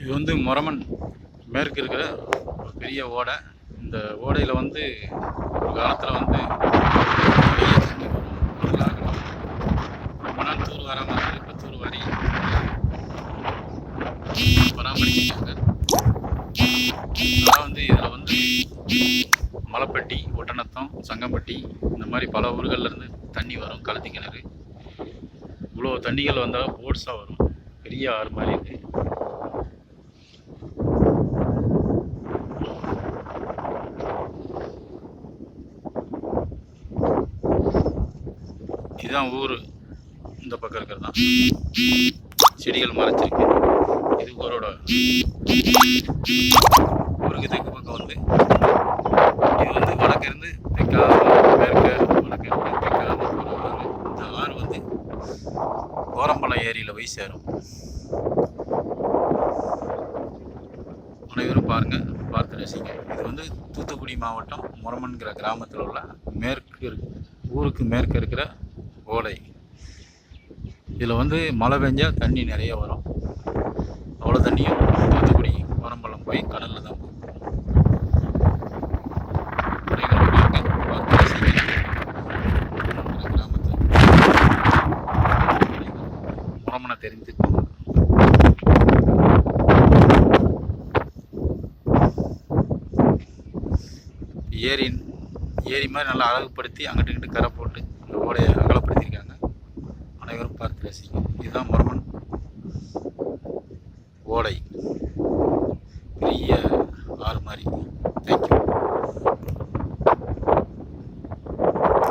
இது வந்து மொரமன். மேற்கு இருக்கிற ஒரு பெரிய ஓடை. இந்த ஓடையில் வந்து ஒரு காலத்தில் வந்து நிறைய ரொம்ப நாள் தூர் வராமல் இருந்தது இப்போ தூர் வாரி பராமரிச்சிருக்காங்க. அதான் வந்து இதில் வந்து மலைப்பட்டி ஒட்டநத்தம் சங்கம்பட்டி இந்த மாதிரி பல ஊர்கள்லேருந்து தண்ணி வரும் கழுத்தி கிணறு. இவ்வளோ தண்ணிகள் வந்தால் போட்ஸாக வரும். பெரிய ஆறு மாதிரி இருக்குது இதுதான் ஊர். இந்த பக்கம் இருக்கிறது தான். செடிகள் மறைச்சிருக்கு இது ஊரோட ஊருக்கு தெற்கு பக்கம் வந்து. இது வந்து வடக்கிருந்து தெற்கா மேற்க வடக்கு இருந்து ஒரு ஆறு இந்த ஆறு வந்து கோரம்பலம் ஏரியில் போய் சேரும். அனைவரும் பாருங்கள் பார்த்து ரசிங்க. இது வந்து தூத்துக்குடி மாவட்டம் முரமன்கிற கிராமத்தில் உள்ள மேற்கு ஊருக்கு மேற்கு இருக்கிற ஓடை இதில் வந்து மழை பெஞ்சால் தண்ணி நிறைய வரும். அவ்வளோ தண்ணியும் தூத்துக்குடி கோரம்பலம் போய் கடலில் தான் போகும். அனைவரும் பாருங்க, ஏரி ஏரி மாதிரி நல்லா அழகுபடுத்தி அங்கிட்டு இங்கிட்டு கரை போட்டு இந்த ஓடையை அகலப்படுத்தியிருக்காங்க. அனைவரும் பார்த்து ரசிங்க. இதுதான் மர்மன் ஓடை. பெரிய ஆறு மாதிரி